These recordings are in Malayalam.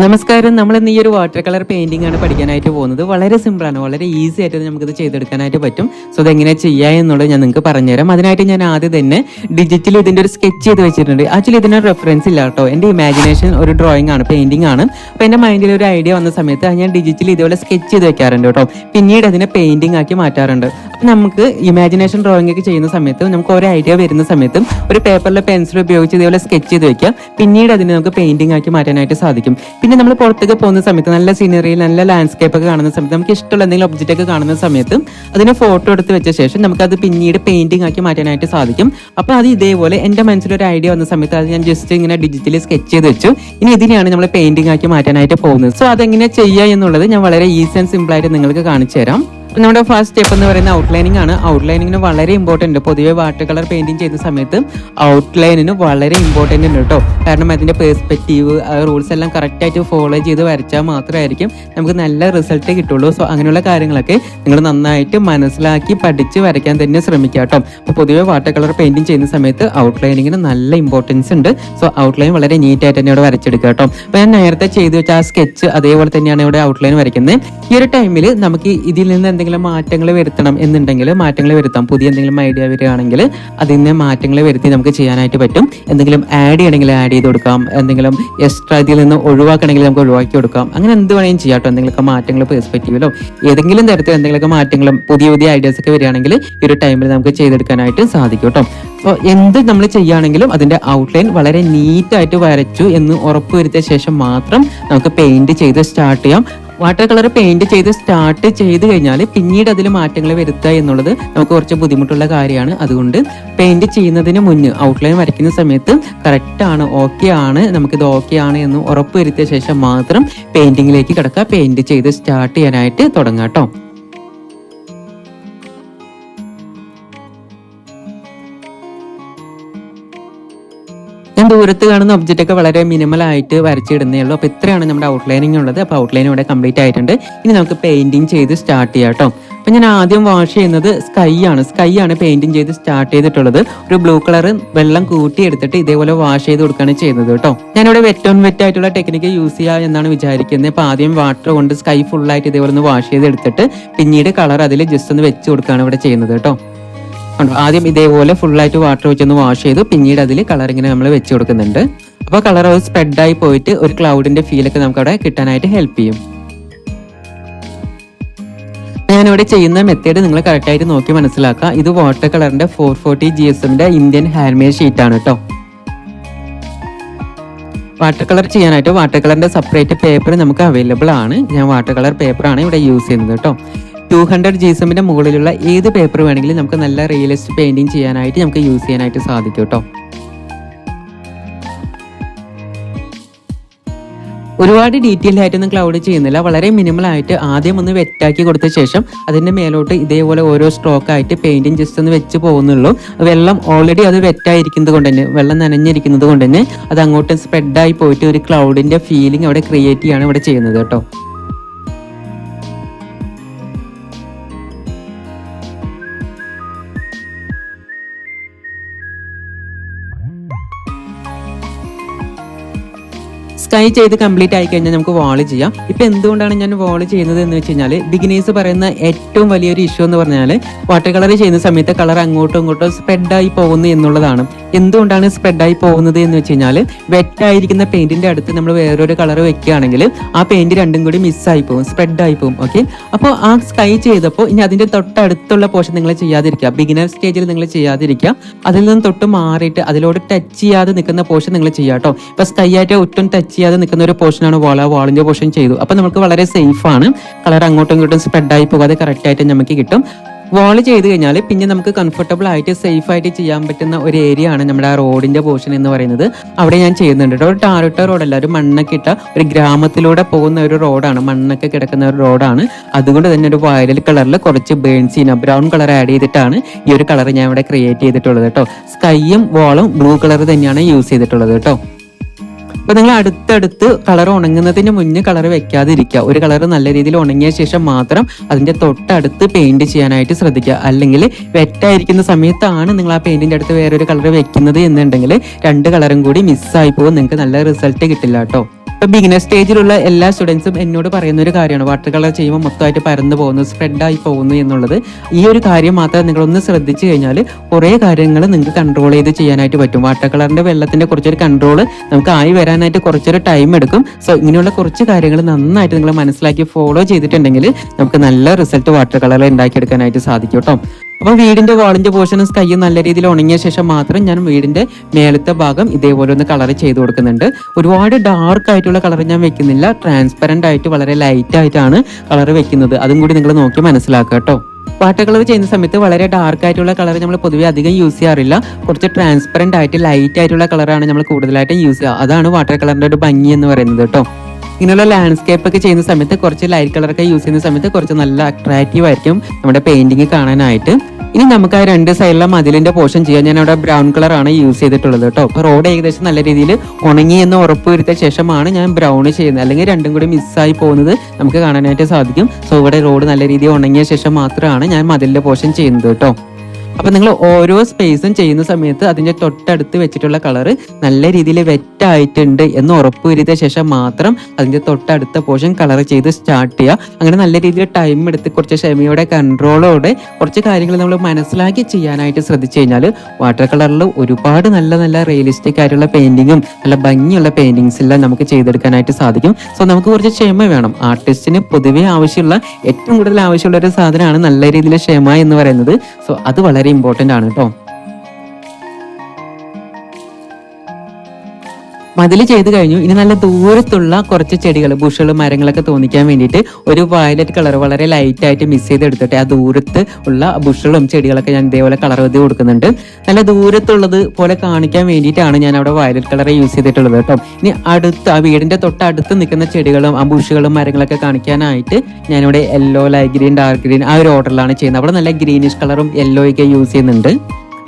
നമസ്കാരം. നമ്മൾ ഇന്ന് ഈ ഒരു വാട്ടർ കളർ പെയിന്റിംഗ് ആണ് പഠിക്കാനായിട്ട് പോകുന്നത്. വളരെ സിമ്പിൾ ആണ്. വളരെ ഈസി ആയിട്ട് നമുക്കിത് ചെയ്തെടുക്കാനായിട്ട് പറ്റും. സോ അതെങ്ങനെ ചെയ്യാ എന്നുള്ളത് ഞാൻ നിങ്ങൾക്ക് പറഞ്ഞുതരാം. അതിനായിട്ട് ഞാൻ ആദ്യം തന്നെ ഡിജിറ്റൽ ഇതിന്റെ ഒരു സ്കെച്ച് ചെയ്ത് വെച്ചിട്ടുണ്ട്. ആക്ച്വലി ഇതിനൊരു റെഫറൻസ് ഇല്ല കേട്ടോ. എന്റെ ഇമാജിനേഷൻ ഒരു ഡ്രോയിങ് ആണ് പെയിന്റിംഗ് ആണ്. അപ്പോൾ എന്റെ മൈൻഡിൽ ഒരു ഐഡിയ വന്ന സമയത്ത് ഞാൻ ഡിജിറ്റൽ ഇതുപോലെ സ്കെച്ച് ചെയ്ത് വെക്കാറുണ്ട് കേട്ടോ. പിന്നീട് അതിനെ പെയിന്റിംഗ് ആക്കി മാറ്റാറുണ്ട്. നമുക്ക് ഇമാജിനേഷൻ ഡ്രോയിങ് ഒക്കെ ചെയ്യുന്ന സമയത്ത് നമുക്ക് ഒരു ഐഡിയ വരുന്ന സമയത്തും ഒരു പേപ്പറിൽ പെൻസിൽ ഉപയോഗിച്ച് ഇതേപോലെ സ്കെച്ച് ചെയ്ത് വെക്കാം. പിന്നീട് അതിനെ നമുക്ക് പെയിന്റിംഗ് ആക്കി മാറ്റാനായിട്ട് സാധിക്കും. പിന്നെ നമ്മൾ പുറത്തേക്ക് പോകുന്ന സമയത്ത് നല്ല സീനറി നല്ല ലാൻഡ്സ്കേപ്പ് ഒക്കെ കാണുന്ന സമയത്ത് നമുക്ക് ഇഷ്ടമുള്ള എന്തെങ്കിലും ഒബ്ജക്റ്റ് ഒക്കെ കാണുന്ന സമയത്ത് അതിനെ ഫോട്ടോ എടുത്ത് വെച്ച ശേഷം നമുക്ക് അത് പിന്നീട് പെയിന്റിംഗ് ആക്കി മാറ്റാനായിട്ട് സാധിക്കും. അപ്പോൾ അത് ഇതേപോലെ എന്റെ മനസ്സിൽ ഒരു ഐഡിയ വന്ന സമയത്ത് അത് ഞാൻ ജസ്റ്റ് ഇങ്ങനെ ഡിജിറ്റലി സ്കെച്ച് ചെയ്ത് വെച്ചു. ഇനി ഇതിനെയാണ് നമ്മൾ പെയിന്റിംഗ് ആക്കി മാറ്റാനായിട്ട് പോകുന്നത്. സോ അതെങ്ങനെ ചെയ്യുക എന്നുള്ളത് ഞാൻ വളരെ ഈസി ആൻഡ് സിമ്പിൾ ആയിട്ട് നിങ്ങൾക്ക് കാണിച്ചു തരാം. നമ്മുടെ ഫസ്റ്റ് സ്റ്റെപ്പ് എന്ന് പറയുന്ന ഔട്ട്ലൈനിങ് ആണ്. ഔട്ട്ലൈനിങ്ങിന് വളരെ ഇമ്പോർട്ടന്റ് പൊതുവെ വാട്ടർ കളർ പെയിന്റിങ് ചെയ്യുന്ന സമയത്ത് ഔട്ട്ലൈനിന് വളരെ ഇമ്പോർട്ടന്റ് ഉണ്ട് കേട്ടോ. കാരണം അതിന്റെ പേഴ്സ്പെക്റ്റീവ് റൂൾസ് എല്ലാം കറക്റ്റായിട്ട് ഫോളോ ചെയ്ത് വരച്ചാൽ മാത്രമായിരിക്കും നമുക്ക് നല്ല റിസൾട്ട് കിട്ടുള്ളൂ. സോ അങ്ങനെയുള്ള കാര്യങ്ങളൊക്കെ നിങ്ങൾ നന്നായിട്ട് മനസ്സിലാക്കി പഠിച്ച് വരയ്ക്കാൻ തന്നെ ശ്രമിക്കുക കേട്ടോ. അപ്പോൾ പൊതുവെ വാട്ടർ കളർ പെയിന്റിങ് ചെയ്യുന്ന സമയത്ത് ഔട്ട്ലൈനിങ്ങിന് നല്ല ഇമ്പോർട്ടൻസ് ഉണ്ട്. സോ ഔട്ട്ലൈൻ വളരെ നീറ്റായിട്ട് തന്നെ ഇവിടെ വരച്ചെടുക്കുക കേട്ടോ. അപ്പോൾ ഞാൻ നേരത്തെ ചെയ്തു വെച്ച ആ സ്കെച്ച് അതേപോലെ തന്നെയാണ് ഇവിടെ ഔട്ട്ലൈൻ വരയ്ക്കുന്നത്. ഈ ഒരു ടൈമിൽ നമുക്ക് ഇതിൽ നിന്ന് എന്തെങ്കിലും മാറ്റങ്ങൾ വരുത്തണം എന്നുണ്ടെങ്കിൽ മാറ്റങ്ങൾ വരുത്താം. പുതിയ എന്തെങ്കിലും ഐഡിയ വരികയാണെങ്കിൽ അതിൽ നിന്ന് മാറ്റങ്ങൾ വരുത്തി നമുക്ക് ചെയ്യാനായിട്ട് പറ്റും. എന്തെങ്കിലും ആഡ് ചെയ്യണമെങ്കിൽ ആഡ് ചെയ്ത് കൊടുക്കാം. എന്തെങ്കിലും എക്സ്ട്രാ ഇതിൽ നിന്ന് ഒഴിവാക്കണമെങ്കിൽ നമുക്ക് ഒഴിവാക്കി കൊടുക്കാം. അങ്ങനെ എന്ത് വേണമെങ്കിലും ചെയ്യാം കേട്ടോ. എന്തെങ്കിലുമൊക്കെ മാറ്റങ്ങൾ പെർസ്പെക്റ്റീവിലോ ഏതെങ്കിലും തരത്തിൽ എന്തെങ്കിലുമൊക്കെ മാറ്റങ്ങളും പുതിയ പുതിയ ഐഡിയാസ് ഒക്കെ വരികയാണെങ്കിൽ ഈ ഒരു ടൈമിൽ നമുക്ക് ചെയ്തെടുക്കാനായിട്ട് സാധിക്കും കേട്ടോ. അപ്പോൾ എന്ത് നമ്മൾ ചെയ്യുകയാണെങ്കിലും അതിന്റെ ഔട്ട്ലൈൻ വളരെ നീറ്റായിട്ട് വരച്ചു എന്ന് ഉറപ്പുവരുത്തിയ ശേഷം മാത്രം നമുക്ക് പെയിന്റ് ചെയ്ത് സ്റ്റാർട്ട് ചെയ്യാം. വാട്ടർ കളർ പെയിന്റ് ചെയ്ത് സ്റ്റാർട്ട് ചെയ്ത് കഴിഞ്ഞാൽ പിന്നീട് അതിൽ മാറ്റങ്ങൾ വരുത്തുക എന്നുള്ളത് നമുക്ക് കുറച്ച് ബുദ്ധിമുട്ടുള്ള കാര്യമാണ്. അതുകൊണ്ട് പെയിന്റ് ചെയ്യുന്നതിന് മുന്നേ ഔട്ട്ലൈൻ വരയ്ക്കുന്ന സമയത്ത് കറക്റ്റ് ആണ് ഓക്കെ ആണ് നമുക്കിത് ഓക്കെ ആണ് എന്ന് ഉറപ്പ് വരുത്തിയ ശേഷം മാത്രം പെയിന്റിങ്ങിലേക്ക് കിടക്കുക. പെയിന്റ് ചെയ്ത് സ്റ്റാർട്ട് ചെയ്യാനായിട്ട് തുടങ്ങാം കേട്ടോ. ദൂരത്ത് കാണുന്ന ഒബ്ജക്റ്റ് ഒക്കെ വളരെ മിനിമൽ ആയിട്ട് വരച്ചിടുന്നേ ഉള്ളൂ. അപ്പോൾ ഇത്രയാണ് നമ്മുടെ ഔട്ട്ലൈനിങ് ഉള്ളത്. അപ്പോൾ ഔട്ട്ലൈൻ ഇവിടെ കംപ്ലീറ്റ് ആയിട്ടുണ്ട്. ഇനി നമുക്ക് പെയിന്റിങ് ചെയ്ത് സ്റ്റാർട്ട് ചെയ്യാം കേട്ടോ ഞാൻ ആദ്യം വാഷ് ചെയ്യുന്നത് സ്കൈ ആണ്. സ്കൈ ആണ് പെയിന്റിങ് ചെയ്ത് സ്റ്റാർട്ട് ചെയ്തിട്ടുള്ളത്. ഒരു ബ്ലൂ കളർ വെള്ളം കൂട്ടി എടുത്തിട്ട് ഇതേപോലെ വാഷ് ചെയ്ത് കൊടുക്കുകയാണ് ചെയ്യുന്നത് കേട്ടോ ഞാനിവിടെ വെറ്റ് ഓൺ വെറ്റ് ആയിട്ടുള്ള ടെക്നിക്ക് യൂസ് ചെയ്യുക എന്നാണ് വിചാരിക്കുന്നത്. അപ്പോൾ ആദ്യം വാട്ടർ കൊണ്ട് സ്കൈ ഫുൾ ആയിട്ട് ഇതേപോലെ ഒന്ന് വാഷ് ചെയ്ത് എടുത്തിട്ട് പിന്നീട് കളർ അതിൽ ജസ്റ്റ് ഒന്ന് വെച്ച് കൊടുക്കുകയാണ് ഇവിടെ ചെയ്യുന്നത് കേട്ടോ ആദ്യം ഇതേപോലെ ഫുള്ളായിട്ട് വാട്ടർ വെച്ചൊന്ന് വാഷ് ചെയ്ത്. പിന്നീട് അതിൽ കളർ ഇങ്ങനെ നമ്മൾ വെച്ച് കൊടുക്കുന്നുണ്ട്. അപ്പോൾ കളർ അത് സ്പ്രെഡായി പോയിട്ട് ഒരു ക്ലൗഡിന്റെ ഫീൽ ഒക്കെ നമുക്ക് അവിടെ കിട്ടാനായിട്ട് ഹെൽപ്പ് ചെയ്യും. ഞാനിവിടെ ചെയ്യുന്ന മെത്തേഡ് നിങ്ങൾ കറക്റ്റായിട്ട് നോക്കി മനസ്സിലാക്കുക. ഇത് വാട്ടർ കളറിന്റെ ഫോർ ഫോർട്ടി ജി എസ് എമ്മിന്റെ ഇന്ത്യൻ ഹാൻഡ്മെയ്ഡ് ഷീറ്റ് ആണ് കേട്ടോ വാട്ടർ കളർ ചെയ്യാനായിട്ട് വാട്ടർ കളറിന്റെ സെപ്പറേറ്റ് പേപ്പർ നമുക്ക് അവൈലബിൾ ആണ്. ഞാൻ വാട്ടർ കളർ പേപ്പറാണ് ഇവിടെ യൂസ് ചെയ്യുന്നത് കേട്ടോ ടു ഹൺഡ്രഡ് ജി എസ് മുകളിലുള്ള ഏത് പേപ്പർ വേണമെങ്കിലും നമുക്ക് നല്ല റിയലിസ്റ്റ് പെയിന്റിങ് ചെയ്യാനായിട്ട് നമുക്ക് യൂസ് ചെയ്യാനായിട്ട് സാധിക്കും കേട്ടോ ഒരുപാട് ഡീറ്റെയിൽ ആയിട്ടൊന്നും ക്ലൗഡ് ചെയ്യുന്നില്ല. വളരെ മിനിമൽ ആയിട്ട് ആദ്യം ഒന്ന് വെറ്റാക്കി കൊടുത്ത ശേഷം അതിന്റെ മേലോട്ട് ഇതേപോലെ ഓരോ സ്ട്രോക്ക് ആയിട്ട് പെയിന്റിങ് ജസ്റ്റ് ഒന്ന് വെച്ച് പോകുന്നുള്ളൂ. വെള്ളം ഓൾറെഡി അത് വെറ്റായിരിക്കുന്നത് കൊണ്ട് തന്നെ വെള്ളം നനഞ്ഞിരിക്കുന്നത് കൊണ്ട് തന്നെ അത് അങ്ങോട്ട് സ്പ്രെഡായി പോയിട്ട് ഒരു ക്ലൗഡിന്റെ ഫീലിംഗ് അവിടെ ക്രിയേറ്റ് ചെയ്യാണ് ഇവിടെ ചെയ്യുന്നത് കേട്ടോ സ്കൈ ചെയ്ത് കംപ്ലീറ്റ് ആയി കഴിഞ്ഞാൽ നമുക്ക് വാൾ ചെയ്യാം. ഇപ്പൊ എന്തുകൊണ്ടാണ് ഞാൻ വാൾ ചെയ്യുന്നത് എന്ന് വെച്ച് കഴിഞ്ഞാൽ ബിഗിനേഴ്സ് പറയുന്ന ഏറ്റവും വലിയൊരു ഇഷ്യൂ എന്ന് പറഞ്ഞാൽ വാട്ടർ കളർ ചെയ്യുന്ന സമയത്ത് കളർ അങ്ങോട്ടും ഇങ്ങോട്ടും സ്പ്രെഡായി പോകുന്നു എന്നുള്ളതാണ്. എന്തുകൊണ്ടാണ് സ്പ്രെഡായി പോകുന്നത് എന്ന് വെച്ച് കഴിഞ്ഞാൽ വെറ്റായിരിക്കുന്ന പെയിന്റിന്റെ അടുത്ത് നമ്മൾ വേറൊരു കളർ വെക്കുകയാണെങ്കിൽ ആ പെയിന്റ് രണ്ടും കൂടി മിസ്സായി പോകും സ്പ്രെഡായി പോകും ഓക്കെ അപ്പോൾ ആ സ്കൈ ചെയ്തപ്പോൾ ഇനി അതിന്റെ തൊട്ടടുത്തുള്ള പോർഷൻ നിങ്ങൾ ചെയ്യാതിരിക്കുക. ബിഗിനർ സ്റ്റേജിൽ നിങ്ങൾ ചെയ്യാതിരിക്കുക. അതിൽ നിന്ന് തൊട്ട് മാറിയിട്ട് അതിലോട് ടച്ച് ചെയ്യാതെ നിൽക്കുന്ന പോർഷൻ നിങ്ങൾ ചെയ്യുക കേട്ടോ. ഇപ്പൊ സ്കൈ ആയിട്ട് ഒട്ടും ടച്ച് ചെയ്യാതെ നിൽക്കുന്ന ഒരു പോർഷനാണ് വാള വാളിന്റെ പോർഷൻ ചെയ്തു. അപ്പൊ നമുക്ക് വളരെ സേഫ് ആണ്. കളർ അങ്ങോട്ടും ഇങ്ങോട്ടും സ്പ്രെഡായി പോകാതെ കറക്റ്റ് ആയിട്ട് നമുക്ക് കിട്ടും. വാൾ ചെയ്ത് കഴിഞ്ഞാൽ പിന്നെ നമുക്ക് കംഫർട്ടബിൾ ആയിട്ട് സേഫ് ആയിട്ട് ചെയ്യാൻ പറ്റുന്ന ഒരു ഏരിയ ആണ് നമ്മുടെ ആ റോഡിന്റെ പോർഷൻ എന്ന് പറയുന്നത്. അവിടെ ഞാൻ ചെയ്യുന്നുണ്ട് കേട്ടോ. ഒരു ടാറിട്ട റോഡല്ല ഒരു മണ്ണൊക്കെ ഇട്ട ഒരു ഗ്രാമത്തിലൂടെ പോകുന്ന ഒരു റോഡാണ് മണ്ണൊക്കെ കിടക്കുന്ന ഒരു റോഡാണ് അതുകൊണ്ട് തന്നെ ഒരു വയലൽ കളറിൽ കുറച്ച് ബേൺസീന ബ്രൗൺ കളർ ആഡ് ചെയ്തിട്ടാണ് ഈ ഒരു കളർ ഞാൻ ഇവിടെ ക്രിയേറ്റ് ചെയ്തിട്ടുള്ളത് കേട്ടോ. സ്കൈയും വാളും ബ്ലൂ കളർ തന്നെയാണ് യൂസ് ചെയ്തിട്ടുള്ളത് കേട്ടോ. അപ്പൊ നിങ്ങൾ അടുത്തടുത്ത് കളർ ഉണങ്ങുന്നതിന് മുന്നേ കളർ വെക്കാതിരിക്കുക. ഒരു കളർ നല്ല രീതിയിൽ ഉണങ്ങിയ ശേഷം മാത്രം അതിന്റെ തൊട്ടടുത്ത് പെയിന്റ് ചെയ്യാനായിട്ട് ശ്രദ്ധിക്കുക. അല്ലെങ്കിൽ വെറ്റായിരിക്കുന്ന സമയത്താണ് നിങ്ങൾ ആ പെയിന്റിന്റെ അടുത്ത് വേറൊരു കളർ വെക്കുന്നത് എന്നുണ്ടെങ്കിൽ രണ്ട് കളറും കൂടി മിസ്സായി പോകും. നിങ്ങൾക്ക് നല്ല റിസൾട്ട് കിട്ടില്ല കേട്ടോ. ഇപ്പൊ ബിഗിനർ സ്റ്റേജിലുള്ള എല്ലാ സ്റ്റുഡൻസും എന്നോട് പറയുന്ന ഒരു കാര്യമാണ്. വാട്ടർ കളർ ചെയ്യുമ്പോൾ മൊത്തമായിട്ട് പരന്നു പോകുന്നു സ്പ്രെഡായി പോകുന്നു എന്നുള്ളത്. ഈ ഒരു കാര്യം മാത്രം നിങ്ങളൊന്ന് ശ്രദ്ധിച്ചു കഴിഞ്ഞാൽ കുറേ കാര്യങ്ങൾ നിങ്ങൾക്ക് കൺട്രോൾ ചെയ്ത് ചെയ്യാനായിട്ട് പറ്റും. വാട്ടർ കളറിന്റെ വെള്ളത്തിന്റെ കുറച്ചൊരു കൺട്രോൾ നമുക്ക് ആയി വരാനായിട്ട് കുറച്ചൊരു ടൈം എടുക്കും. സോ ഇങ്ങനെയുള്ള കുറച്ച് കാര്യങ്ങൾ നന്നായിട്ട് നിങ്ങൾ മനസ്സിലാക്കി ഫോളോ ചെയ്തിട്ടുണ്ടെങ്കിൽ നമുക്ക് നല്ല റിസൾട്ട് വാട്ടർ കളർ ഉണ്ടാക്കിയെടുക്കാനായിട്ട് സാധിക്കും കേട്ടോ. അപ്പോൾ വീടിന്റെ വാളിന്റെ പോർഷനും സ്കൈയും നല്ല രീതിയിൽ ഉണങ്ങിയ ശേഷം മാത്രം ഞാൻ വീടിന്റെ മേലത്തെ ഭാഗം ഇതേപോലെ ഒന്ന് കളർ ചെയ്ത് കൊടുക്കുന്നുണ്ട്. ഒരുപാട് ഡാർക്ക് ആയിട്ടുള്ള കളർ ഞാൻ വെക്കുന്നില്ല. ട്രാൻസ്പെറന്റ് ആയിട്ട് വളരെ ലൈറ്റ് ആയിട്ടാണ് കളർ വെക്കുന്നത്. അതും കൂടി നിങ്ങൾ നോക്കി മനസ്സിലാക്കുക കേട്ടോ. വാട്ടർ കളർ ചെയ്യുന്ന സമയത്ത് വളരെ ഡാർക്ക് ആയിട്ടുള്ള കളർ നമ്മൾ പൊതുവെ അധികം യൂസ് ചെയ്യാറില്ല. കുറച്ച് ട്രാൻസ്പെറന്റ് ആയിട്ട് ലൈറ്റ് ആയിട്ടുള്ള കളറാണ് നമ്മൾ കൂടുതലായിട്ടും യൂസ് ചെയ്യുക. അതാണ് വാട്ടർ കളറിന്റെ ഒരു ഭംഗി എന്ന് പറയുന്നത് കേട്ടോ. ഇങ്ങനെയുള്ള ലാൻഡ്സ്കേപ്പ് ഒക്കെ ചെയ്യുന്ന സമയത്ത് കുറച്ച് ലൈറ്റ് കളറൊക്കെ യൂസ് ചെയ്യുന്ന സമയത്ത് കുറച്ച് നല്ല അട്രാക്റ്റീവ് ആയിരിക്കും നമ്മുടെ പെയിന്റിങ് കാണാനായിട്ട്. ഇനി നമുക്ക് ആ രണ്ട് സൈഡിലെ മതിലിന്റെ പോർഷൻ ചെയ്യാം ഞാൻ അവിടെ ബ്രൗൺ കളർ ആണ് യൂസ് ചെയ്തിട്ടുള്ളത് കേട്ടോ. അപ്പൊ റോഡ് ഏകദേശം നല്ല രീതിയിൽ ഉണങ്ങി എന്ന് ഉറപ്പ് വരുത്തിയ ശേഷമാണ് ഞാൻ ബ്രൗൺ ചെയ്യുന്നത്. അല്ലെങ്കിൽ രണ്ടും കൂടി മിസ്സായി പോകുന്നത് നമുക്ക് കാണാനായിട്ട് സാധിക്കും. സോ ഇവിടെ റോഡ് നല്ല രീതിയിൽ ഉണങ്ങിയ ശേഷം മാത്രമാണ് ഞാൻ മതിലിന്റെ പോർഷൻ ചെയ്യുന്നത് കേട്ടോ. അപ്പൊ നിങ്ങൾ ഓരോ സ്പേസും ചെയ്യുന്ന സമയത്ത് അതിന്റെ തൊട്ടടുത്ത് വെച്ചിട്ടുള്ള കളർ നല്ല രീതിയിൽ വെറ്റായിട്ടുണ്ട് എന്ന് ഉറപ്പുവരുത്തിയ ശേഷം മാത്രം അതിന്റെ തൊട്ടടുത്ത പോർഷൻ കളർ ചെയ്ത് സ്റ്റാർട്ട് ചെയ്യുക. അങ്ങനെ നല്ല രീതിയിൽ ടൈം എടുത്ത് കുറച്ച് ക്ഷമയോടെ കൺട്രോളോടെ കുറച്ച് കാര്യങ്ങൾ നമ്മൾ മനസ്സിലാക്കി ചെയ്യാനായിട്ട് ശ്രദ്ധിച്ചു കഴിഞ്ഞാൽ വാട്ടർ കളറിൽ ഒരുപാട് നല്ല നല്ല റിയലിസ്റ്റിക് ആയിട്ടുള്ള പെയിന്റിങ്ങും നല്ല ഭംഗിയുള്ള പെയിന്റിങ്സ് എല്ലാം നമുക്ക് ചെയ്തെടുക്കാനായിട്ട് സാധിക്കും. സോ നമുക്ക് കുറച്ച് ക്ഷമ വേണം. ആർട്ടിസ്റ്റിന് പൊതുവേ ആവശ്യമുള്ള ഏറ്റവും കൂടുതൽ ആവശ്യമുള്ള ഒരു സാധനമാണ് നല്ല രീതിയിൽ ക്ഷമ എന്ന് പറയുന്നത്. സോ അത് വളരെ ഇമ്പോർട്ടന്റ് ആണ് കേട്ടോ മതിൽ ചെയ്ത് കഴിഞ്ഞു. ഇനി നല്ല ദൂരത്തുള്ള കുറച്ച് ചെടികൾ ബുഷുകൾ മരങ്ങളൊക്കെ തോന്നിക്കാൻ വേണ്ടിയിട്ട് ഒരു വയലറ്റ് കളർ വളരെ ലൈറ്റ് ആയിട്ട് ചെയ്ത് എടുത്തിട്ട് ആ ദൂരത്ത് ഉള്ള ബുഷുകളും ചെടികളൊക്കെ ഞാൻ ഇതേപോലെ കളർ ഇത് കൊടുക്കുന്നുണ്ട്. നല്ല ദൂരത്തുള്ളത് പോലെ കാണിക്കാൻ വേണ്ടിയിട്ടാണ് ഞാൻ അവിടെ വയലറ്റ് കളർ യൂസ് ചെയ്തിട്ടുള്ളത് കേട്ടോ. ഇനി അടുത്ത് ആ വീടിന്റെ തൊട്ടടുത്ത് നിൽക്കുന്ന ചെടികളും ആ ബുഷുകളും മരങ്ങളൊക്കെ കാണിക്കാനായിട്ട് ഞാനിവിടെ yellow light green dark green ആ ഒരു ഓർഡറിലാണ് ചെയ്യുന്നത്. അവിടെ നല്ല ഗ്രീനിഷ് കളറും യെല്ലോ ഒക്കെ യൂസ് ചെയ്യുന്നുണ്ട്.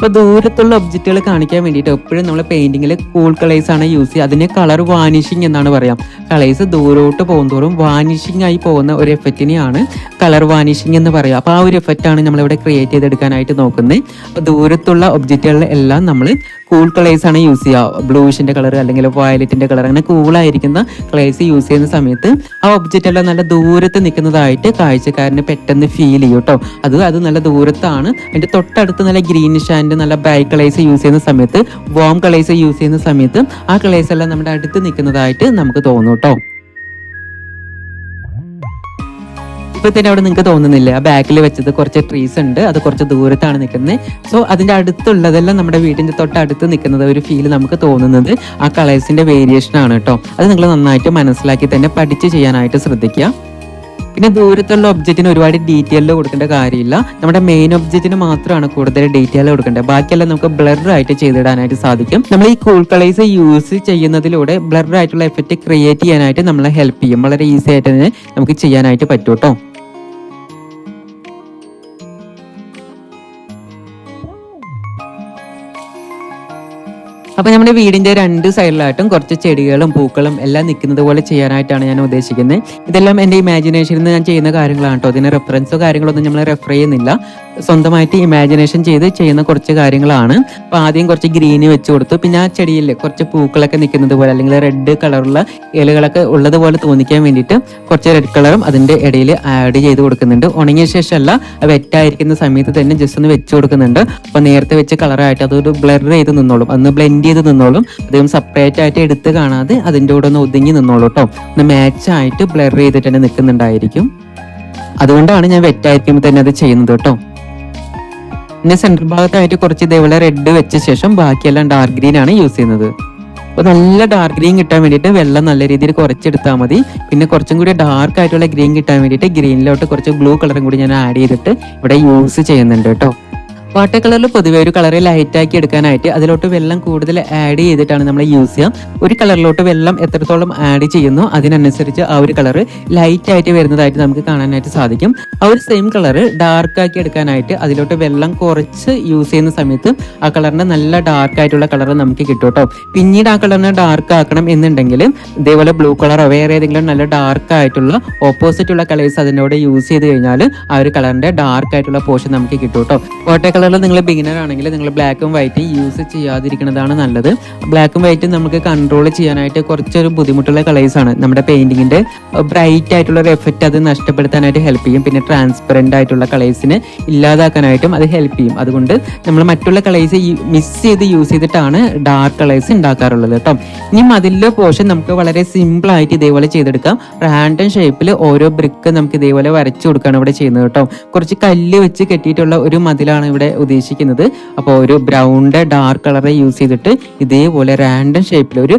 ഇപ്പൊ ദൂരത്തുള്ള ഒബ്ജക്റ്റുകൾ കാണിക്കാൻ വേണ്ടിയിട്ട് എപ്പോഴും നമ്മൾ പെയിന്റിങ്ങിൽ കൂൾ കളേഴ്സ് ആണ് യൂസ് ചെയ്യുക. അതിന് കളർ വാനിഷിംഗ് എന്നാണ് പറയാം. കളേഴ്സ് ദൂരോട്ട് പോകുന്തോറും വാനിഷിംഗ് ആയി പോകുന്ന ഒരു എഫക്റ്റിനെയാണ് കളർ വാനിഷിംഗ് എന്ന് പറയുക അപ്പോൾ ആ ഒരു എഫക്റ്റ് ആണ് നമ്മളിവിടെ ക്രിയേറ്റ് ചെയ്തെടുക്കാനായിട്ട് നോക്കുന്നത് അപ്പോൾ ദൂരത്തുള്ള ഒബ്ജക്റ്റുകളിലെല്ലാം നമ്മൾ കൂൾ കളേഴ്സ് ആണ് യൂസ് ചെയ്യുക ബ്ലൂഷിന്റെ കളർ അല്ലെങ്കിൽ വയലറ്റിന്റെ കളർ അങ്ങനെ കൂളായിരിക്കുന്ന കളേഴ്സ് യൂസ് ചെയ്യുന്ന സമയത്ത് ആ ഒബ്ജക്റ്റ് എല്ലാം നല്ല ദൂരത്ത് നിൽക്കുന്നതായിട്ട് കാഴ്ചക്കാരന് പെട്ടെന്ന് ഫീൽ ചെയ്യും കേട്ടോ അത് അത് നല്ല ദൂരത്താണ്. അതിന്റെ തൊട്ടടുത്ത് നല്ല ഗ്രീനിഷ് ആൻഡ് നല്ല ബ്രൈറ്റ് കളേഴ്സ് യൂസ് ചെയ്യുന്ന സമയത്ത് വോം കളേഴ്സ് യൂസ് ചെയ്യുന്ന സമയത്ത് ആ കളേഴ്സ് എല്ലാം നമ്മുടെ അടുത്ത് നിൽക്കുന്നതായിട്ട് നമുക്ക് തോന്നും കേട്ടോ ഇപ്പൊ തന്നെ അവിടെ നിങ്ങൾക്ക് തോന്നുന്നില്ല. ആ ബാക്കിൽ വെച്ചത് കുറച്ച് ട്രീസ് ഉണ്ട്. അത് കുറച്ച് ദൂരത്താണ് നിൽക്കുന്നത് സോ അതിന്റെ അടുത്തുള്ളതെല്ലാം നമ്മുടെ വീടിന്റെ തൊട്ടടുത്ത് നിൽക്കുന്നത് ഒരു ഫീൽ നമുക്ക് തോന്നുന്നത് ആ കളേഴ്സിന്റെ വേരിയേഷൻ ആണ് കേട്ടോ അത് നിങ്ങൾ നന്നായിട്ട് മനസ്സിലാക്കി തന്നെ പഠിച്ച് ചെയ്യാനായിട്ട് ശ്രദ്ധിക്കുക. പിന്നെ ദൂരത്തുള്ള ഒബ്ജക്റ്റിന് ഒരുപാട് ഡീറ്റെയിൽ കൊടുക്കേണ്ട കാര്യമില്ല. നമ്മുടെ മെയിൻ ഒബ്ജക്റ്റിന് മാത്രമാണ് കൂടുതൽ ഡീറ്റെയിൽ കൊടുക്കേണ്ടത്. ബാക്കിയെല്ലാം നമുക്ക് ബ്ലർ ആയിട്ട് ചെയ്തിടാനായിട്ട് സാധിക്കും. നമ്മൾ ഈ കൂൾ കളേഴ്സ് യൂസ് ചെയ്യുന്നതിലൂടെ ബ്ലർ ആയിട്ടുള്ള എഫക്റ്റ് ക്രിയേറ്റ് ചെയ്യാനായിട്ട് നമ്മളെ ഹെൽപ്പ് ചെയ്യും. വളരെ ഈസി ആയിട്ട് തന്നെ നമുക്ക് ചെയ്യാനായിട്ട് പറ്റും കേട്ടോ അപ്പൊ നമ്മുടെ വീടിന്റെ രണ്ട് സൈഡിലായിട്ടും കുറച്ച് ചെടികളും പൂക്കളും എല്ലാം നിൽക്കുന്നത് പോലെ ചെയ്യാനായിട്ടാണ് ഞാൻ ഉദ്ദേശിക്കുന്നത്. ഇതെല്ലാം എന്റെ ഇമാജിനേഷനിൽ നിന്ന് ഞാൻ ചെയ്യുന്ന കാര്യങ്ങളാണ് കേട്ടോ അതിന് റെഫറൻസോ കാര്യങ്ങളൊന്നും നമ്മൾ റെഫർ ചെയ്യുന്നില്ല. സ്വന്തമായിട്ട് ഇമാജിനേഷൻ ചെയ്ത് ചെയ്യുന്ന കുറച്ച് കാര്യങ്ങളാണ്. അപ്പോൾ ആദ്യം കുറച്ച് ഗ്രീന് വെച്ച് കൊടുത്തു. പിന്നെ ആ ചെടിയിൽ കുറച്ച് പൂക്കളൊക്കെ നിൽക്കുന്നത് പോലെ അല്ലെങ്കിൽ റെഡ് കളറുള്ള ഇലകളൊക്കെ ഉള്ളതുപോലെ തോന്നിക്കാൻ വേണ്ടിയിട്ട് കുറച്ച് റെഡ് കളറും അതിന്റെ ഇടയിൽ ആഡ് ചെയ്ത് കൊടുക്കുന്നുണ്ട്. ഉണങ്ങിയ ശേഷമല്ല വെറ്റായിരിക്കുന്ന സമയത്ത് തന്നെ ജസ്റ്റ് ഒന്ന് വെച്ച് കൊടുക്കുന്നുണ്ട്. അപ്പോൾ നേരത്തെ വെച്ച് കളറായിട്ട് അതൊരു ബ്ലർ ചെയ്ത് നിന്നോളും. അന്ന് ബ്ലെൻഡ് ചെയ്ത് നിന്നോളും. അധികം സെപ്പറേറ്റ് ആയിട്ട് എടുത്ത് കാണാതെ അതിന്റെ കൂടെ ഒന്ന് ഒതുങ്ങി നിന്നോളൂ കേട്ടോ ഒന്ന് മാച്ച് ആയിട്ട് ബ്ലർ ചെയ്തിട്ട് തന്നെ നിൽക്കുന്നുണ്ടായിരിക്കും. അതുകൊണ്ടാണ് ഞാൻ വെറ്റായിരിക്കുമ്പോൾ തന്നെ അത് ചെയ്യുന്നത് കേട്ടോ പിന്നെ സെൻട്രൽ ഭാഗത്തായിട്ട് കുറച്ച് ഇതേപോലെ റെഡ് വെച്ച ശേഷം ബാക്കിയെല്ലാം ഡാർക്ക് ഗ്രീൻ ആണ് യൂസ് ചെയ്യുന്നത്. അപ്പോൾ നല്ല ഡാർക്ക് ഗ്രീൻ കിട്ടാൻ വേണ്ടിയിട്ട് വെള്ളം നല്ല രീതിയിൽ കുറച്ചെടുത്താൽ മതി. പിന്നെ കുറച്ചും കൂടി ഡാർക്ക് ആയിട്ടുള്ള ഗ്രീൻ കിട്ടാൻ വേണ്ടിയിട്ട് ഗ്രീനിലോട്ട് കുറച്ച് ബ്ലൂ കളറും കൂടി ഞാൻ ആഡ് ചെയ്തിട്ട് ഇവിടെ യൂസ് ചെയ്യുന്നുണ്ട് കേട്ടോ. വാട്ടർ കളറിൽ പൊതുവെ ഒരു കളറ് ലൈറ്റ് ആക്കി എടുക്കാനായിട്ട് അതിലോട്ട് വെള്ളം കൂടുതൽ ആഡ് ചെയ്തിട്ടാണ് നമ്മൾ യൂസ് ചെയ്യുക ഒരു കളറിലോട്ട് വെള്ളം എത്രത്തോളം ആഡ് ചെയ്യുന്നു അതിനനുസരിച്ച് ആ ഒരു കളർ ലൈറ്റ് ആയിട്ട് വരുന്നതായിട്ട് നമുക്ക് കാണാനായിട്ട് സാധിക്കും. ആ ഒരു സെയിം കളർ ഡാർക്ക് ആക്കി എടുക്കാനായിട്ട് അതിലോട്ട് വെള്ളം കുറച്ച് യൂസ് ചെയ്യുന്ന സമയത്ത് ആ കളറിന്റെ നല്ല ഡാർക്ക് ആയിട്ടുള്ള കളർ നമുക്ക് കിട്ടും കേട്ടോ. പിന്നീട് ആ കളറിനെ ഡാർക്ക് ആക്കണം എന്നുണ്ടെങ്കിൽ ഇതേപോലെ ബ്ലൂ കളറോ വേറെ ഏതെങ്കിലും നല്ല ഡാർക്ക് ആയിട്ടുള്ള ഓപ്പോസിറ്റ് ഉള്ള കളേഴ്സ് അതിനോട് യൂസ് ചെയ്ത് കഴിഞ്ഞാൽ ആ ഒരു കളറിന്റെ ഡാർക്ക് ആയിട്ടുള്ള പോർഷൻ നമുക്ക് കിട്ടും കേട്ടോ. വാട്ടർ കളറിൽ നിങ്ങൾ ബിഗിനർ ആണെങ്കിൽ നിങ്ങൾ ബ്ലാക്കും വൈറ്റും യൂസ് ചെയ്യാതിരിക്കുന്നതാണ് നല്ലത്. ബ്ലാക്കും വൈറ്റും നമുക്ക് കൺട്രോൾ ചെയ്യാനായിട്ട് കുറച്ചൊരു ബുദ്ധിമുട്ടുള്ള കളേഴ്സ് ആണ്. നമ്മുടെ പെയിന്റിങ്ങിന്റെ ബ്രൈറ്റ് ആയിട്ടുള്ള ഒരു എഫക്റ്റ് അത് നഷ്ടപ്പെടുത്താനായിട്ട് ഹെൽപ്പ് ചെയ്യും. പിന്നെ ട്രാൻസ്പെറന്റ് ആയിട്ടുള്ള കളേഴ്സിനെ ഇല്ലാതാക്കാനായിട്ടും അത് ഹെൽപ്പ് ചെയ്യും. അതുകൊണ്ട് നമ്മൾ മറ്റുള്ള കളേഴ്സ് മിസ് ചെയ്ത് യൂസ് ചെയ്തിട്ടാണ് ഡാർക്ക് കളേഴ്സ് ഉണ്ടാക്കാറുള്ളത് കേട്ടോ ഇനി മതിലിലെ പോർഷൻ നമുക്ക് വളരെ സിമ്പിൾ ആയിട്ട് ഇതേപോലെ ചെയ്തെടുക്കാം. റാൻഡം ഷേപ്പിൽ ഓരോ ബ്രിക്ക് നമുക്ക് ഇതേപോലെ വരച്ചു കൊടുക്കുകയാണ് ഇവിടെ ചെയ്യുന്നത് കേട്ടോ കുറച്ച് കല്ല് വെച്ച് കെട്ടിയിട്ടുള്ള ഒരു മതിലാണ് ഇവിടെ ഉദ്ദേശിക്കുന്നത്. അപ്പോൾ ഒരു ബ്രൗണിന്റെ ഡാർക്ക് കളർ യൂസ് ചെയ്തിട്ട് ഇതേപോലെ റാൻഡം ഷേപ്പിൽ ഒരു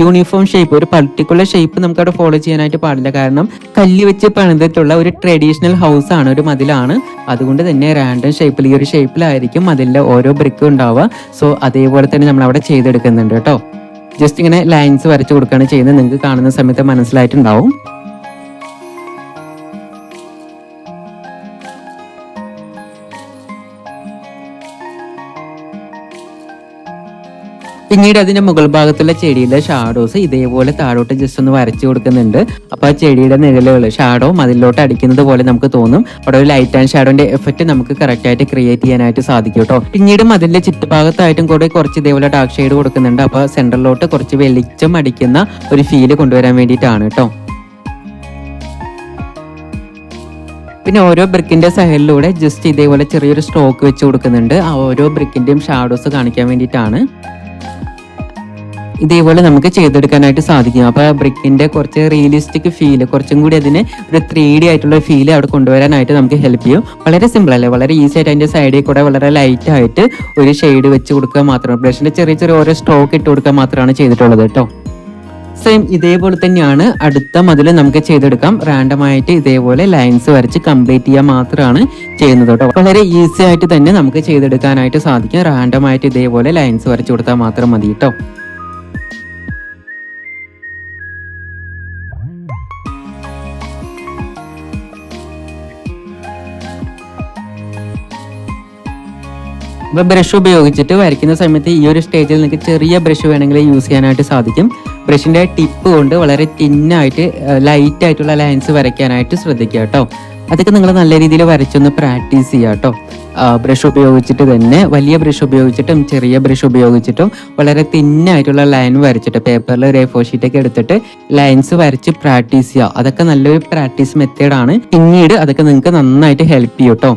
യൂണിഫോം ഷേപ്പ് ഒരു പർട്ടിക്കുലർ ഷേപ്പ് നമുക്ക് അവിടെ ഫോളോ ചെയ്യാനായിട്ട് പാടില്ല. കാരണം കല്ല് വെച്ച് പണിതിട്ടുള്ള ഒരു ട്രഡീഷണൽ ഹൗസ് ആണ് ഒരു മതിലാണ്. അതുകൊണ്ട് തന്നെ റാൻഡം ഷേപ്പിൽ ഈ ഒരു ഷേപ്പിലായിരിക്കും മതിലിന്റെ ഓരോ ബ്രിക്കും ഉണ്ടാവുക. സോ അതേപോലെ തന്നെ നമ്മൾ അവിടെ ചെയ്തെടുക്കുന്നുണ്ട് കേട്ടോ. ജസ്റ്റ് ഇങ്ങനെ ലൈൻസ് വരച്ചു കൊടുക്കുകയാണ് ചെയ്യുന്നത്. നിങ്ങൾക്ക് കാണുന്ന സമയത്ത് മനസ്സിലായിട്ടുണ്ടാവും. പിന്നീട് അതിന്റെ മുകൾ ഭാഗത്തുള്ള ചെടിയുടെ ഷാഡോസ് ഇതേപോലെ താഴോട്ട് ജസ്റ്റ് ഒന്ന് വരച്ചു കൊടുക്കുന്നുണ്ട്. അപ്പൊ ആ ചെടിയുടെ നിഴലുകൾ ഷാഡോ മതിലോട്ട് അടിക്കുന്നത് പോലെ നമുക്ക് തോന്നും. അവിടെ ഒരു ലൈറ്റ് ആൻഡ് ഷാഡോന്റെ എഫക്റ്റ് നമുക്ക് കറക്റ്റ് ആയിട്ട് ക്രിയേറ്റ് ചെയ്യാനായിട്ട് സാധിക്കും കേട്ടോ. പിന്നീട് മതിലിന്റെ ചുറ്റുഭാഗത്തായിട്ടും കൂടെ കുറച്ച് ഇതേപോലെ ഡാർക്ക് ഷെയ്ഡ് കൊടുക്കുന്നുണ്ട്. അപ്പൊ സെന്ററിലോട്ട് കുറച്ച് വെളിച്ചം അടിക്കുന്ന ഒരു ഫീൽ കൊണ്ടുവരാൻ വേണ്ടിയിട്ടാണ് കേട്ടോ. പിന്നെ ഓരോ ബ്രിക്കിന്റെ സൈഡിലൂടെ ജസ്റ്റ് ഇതേപോലെ ചെറിയൊരു സ്ട്രോക്ക് വെച്ച് കൊടുക്കുന്നുണ്ട്. ആ ഓരോ ബ്രിക്കിന്റെയും ഷാഡോസ് കാണിക്കാൻ വേണ്ടിയിട്ടാണ്. ഇതേപോലെ നമുക്ക് ചെയ്തെടുക്കാനായിട്ട് സാധിക്കും. അപ്പൊ ബ്രിക്കിന്റെ കുറച്ച് റിയലിസ്റ്റിക് ഫീൽ കുറച്ചും കൂടി അതിന് ഒരു ത്രീ ഡി ആയിട്ടുള്ള ഫീൽ അവിടെ കൊണ്ടുവരാനായിട്ട് നമുക്ക് ഹെൽപ്പ് ചെയ്യും. വളരെ സിമ്പിൾ അല്ലേ? വളരെ ഈസി ആയിട്ട് അതിന്റെ സൈഡിൽ കൂടെ വളരെ ലൈറ്റ് ആയിട്ട് ഒരു ഷെയ്ഡ് വെച്ച് കൊടുക്കുക മാത്രമാണ് ബ്രഷിന്റെ ചെറിയ ചെറിയ ഓരോ സ്ട്രോക്ക് ഇട്ട് കൊടുക്കുക മാത്രമാണ് ചെയ്തിട്ടുള്ളത് കേട്ടോ. സെയിം ഇതേപോലെ തന്നെയാണ് അടുത്ത മതിൽ നമുക്ക് ചെയ്തെടുക്കാം. റാൻഡം ആയിട്ട് ഇതേപോലെ ലൈൻസ് വരച്ച് കംപ്ലീറ്റ് ചെയ്യാൻ മാത്രമാണ് ചെയ്യുന്നത് കേട്ടോ. വളരെ ഈസി ആയിട്ട് തന്നെ നമുക്ക് ചെയ്തെടുക്കാനായിട്ട് സാധിക്കും. റാൻഡം ആയിട്ട് ഇതേപോലെ ലൈൻസ് വരച്ച് കൊടുത്താൽ മാത്രം മതി കേട്ടോ. അപ്പോൾ ബ്രഷ് ഉപയോഗിച്ചിട്ട് വരയ്ക്കുന്ന സമയത്ത് ഈ ഒരു സ്റ്റേജിൽ നിങ്ങൾക്ക് ചെറിയ ബ്രഷ് വേണമെങ്കിൽ യൂസ് ചെയ്യാനായിട്ട് സാധിക്കും. ബ്രഷിന്റെ ടിപ്പ് കൊണ്ട് വളരെ തിന്നായിട്ട് ലൈറ്റ് ആയിട്ടുള്ള ലൈൻസ് വരയ്ക്കാനായിട്ട് ശ്രദ്ധിക്കുക കേട്ടോ. അതൊക്കെ നിങ്ങൾ നല്ല രീതിയിൽ വരച്ചൊന്ന് പ്രാക്ടീസ് ചെയ്യുക കേട്ടോ. ബ്രഷ് ഉപയോഗിച്ചിട്ട് തന്നെ വലിയ ബ്രഷ് ഉപയോഗിച്ചിട്ടും ചെറിയ ബ്രഷ് ഉപയോഗിച്ചിട്ടും വളരെ തിന്നായിട്ടുള്ള ലൈൻ വരച്ചിട്ട് പേപ്പറിൽ ഒരു എ ഷീറ്റൊക്കെ എടുത്തിട്ട് ലൈൻസ് വരച്ച് പ്രാക്ടീസ് ചെയ്യുക. അതൊക്കെ നല്ലൊരു പ്രാക്ടീസ് മെത്തേഡാണ് പിന്നീട് അതൊക്കെ നിങ്ങൾക്ക് നന്നായിട്ട് ഹെൽപ്പ് ചെയ്യും കേട്ടോ.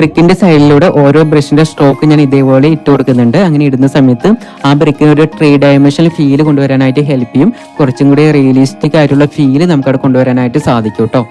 ബ്രിക്കിന്റെ സൈഡിലൂടെ ഓരോ ബ്രഷിന്റെ സ്ട്രോക്ക് ഞാൻ ഇതേപോലെ ഇട്ട് കൊടുക്കുന്നുണ്ട്. അങ്ങനെ ഇടുന്ന സമയത്ത് ആ ബ്രിക്കിന് ഒരു ത്രീ ഡയമെൻഷണൽ ഫീൽ കൊണ്ടുവരാനായിട്ട് ഹെൽപ്പ് ചെയ്യും. കുറച്ചും കൂടി റിയലിസ്റ്റിക് ആയിട്ടുള്ള ഫീൽ നമുക്ക് അവിടെ കൊണ്ടുവരാനായിട്ട് സാധിക്കും കേട്ടോ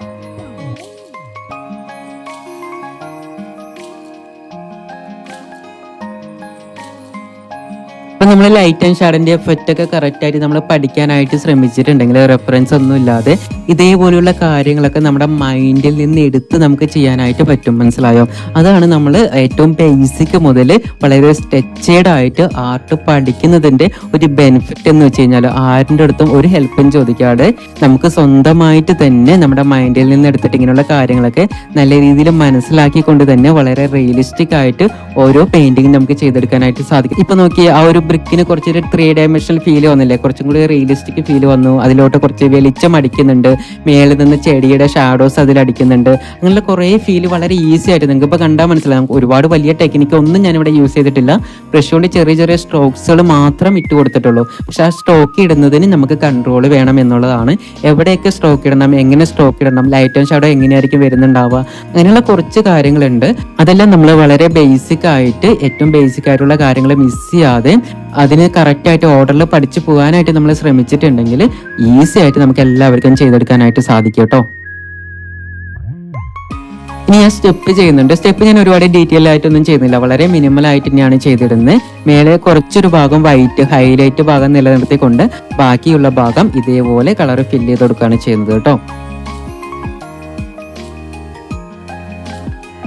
അപ്പൊ നമ്മൾ ലൈറ്റ് ആൻഡ് ഷാഡിന്റെ എഫക്റ്റ് ഒക്കെ കറക്റ്റ് ആയിട്ട് നമ്മൾ പഠിക്കാനായിട്ട് ശ്രമിച്ചിട്ടുണ്ടെങ്കിൽ റെഫറൻസ് ഒന്നും ഇല്ലാതെ ഇതേപോലെയുള്ള കാര്യങ്ങളൊക്കെ നമ്മുടെ മൈൻഡിൽ നിന്ന് എടുത്ത് നമുക്ക് ചെയ്യാനായിട്ട് പറ്റും മനസ്സിലായോ? അതാണ് നമ്മൾ ഏറ്റവും ബേസിക് മുതൽ വളരെ സ്ട്രെച്ചേഡ് ആയിട്ട് ആർട്ട് പഠിക്കുന്നതിന്റെ ഒരു ബെനിഫിറ്റ് എന്ന് വെച്ച് കഴിഞ്ഞാൽ ആരുടെ അടുത്തും ഒരു ഹെൽപ്പും ചോദിക്കാതെ നമുക്ക് സ്വന്തമായിട്ട് തന്നെ നമ്മുടെ മൈൻഡിൽ നിന്ന് എടുത്തിട്ട് ഇങ്ങനെയുള്ള കാര്യങ്ങളൊക്കെ നല്ല രീതിയിൽ മനസ്സിലാക്കിക്കൊണ്ട് തന്നെ വളരെ റിയലിസ്റ്റിക് ആയിട്ട് ഓരോ പെയിന്റിങ് നമുക്ക് ചെയ്തെടുക്കാനായിട്ട് സാധിക്കും. ഇപ്പൊ നോക്കി ആ ഒരു ബ്രിക്കിന് കുറച്ചൊരു ത്രീ ഡയമെൻഷണൽ ഫീൽ വന്നില്ലേ? കുറച്ചും കൂടി റിയലിസ്റ്റിക് ഫീൽ വന്നു. അതിലോട്ട് കുറച്ച് വെളിച്ചം അടിക്കുന്നുണ്ട്. മേളിൽ നിന്ന് ചെടിയുടെ ഷാഡോസ് അതിലടിക്കുന്നുണ്ട് അങ്ങനെയുള്ള കുറേ ഫീൽ വളരെ ഈസി ആയിട്ട് നിങ്ങൾക്ക് ഇപ്പോൾ കണ്ടാൽ മനസ്സിലാകും ഒരുപാട് വലിയ ടെക്നിക്ക് ഒന്നും ഞാനിവിടെ യൂസ് ചെയ്തിട്ടില്ല. ബ്രഷ് കൊണ്ട് ചെറിയ ചെറിയ സ്ട്രോക്സുകൾ മാത്രം ഇട്ട് കൊടുത്തിട്ടുള്ളൂ. പക്ഷെ ആ സ്ട്രോക്ക് ഇടുന്നതിന് നമുക്ക് കൺട്രോൾ വേണം എന്നുള്ളതാണ്. എവിടെയൊക്കെ സ്ട്രോക്ക് ഇടണം എങ്ങനെ സ്ട്രോക്ക് ഇടണം ലൈറ്റ് ആൻഡ് ഷാഡോ എങ്ങനെയായിരിക്കും വരുന്നുണ്ടാവുക അങ്ങനെയുള്ള കുറച്ച് കാര്യങ്ങളുണ്ട്. അതെല്ലാം നമ്മൾ വളരെ ബേസിക് ആയിട്ട് ഏറ്റവും ബേസിക് ആയിട്ടുള്ള കാര്യങ്ങൾ മിസ് ചെയ്യാതെ അതിന് കറക്റ്റായിട്ട് ഓർഡറിൽ പഠിച്ചു പോകാനായിട്ട് നമ്മൾ ശ്രമിച്ചിട്ടുണ്ടെങ്കിൽ ഈസി ആയിട്ട് നമുക്ക് എല്ലാവർക്കും ചെയ്തെടുക്കാനായിട്ട് സാധിക്കും കേട്ടോ. ഇനി ഞാൻ സ്റ്റെപ്പ് ചെയ്യുന്നുണ്ട്. സ്റ്റെപ്പ് ഞാൻ ഒരുപാട് ഡീറ്റെയിൽ ആയിട്ടൊന്നും ചെയ്യുന്നില്ല. വളരെ മിനിമൽ ആയിട്ട് തന്നെയാണ് ചെയ്തിടുന്നത്. മേലെ കുറച്ചൊരു ഭാഗം വൈറ്റ് ഹൈലൈറ്റ് ഭാഗം നിലനിർത്തിക്കൊണ്ട് ബാക്കിയുള്ള ഭാഗം ഇതേപോലെ കളർ ഫില്ല് ചെയ്ത് കൊടുക്കുകയാണ് ചെയ്യുന്നത് കേട്ടോ.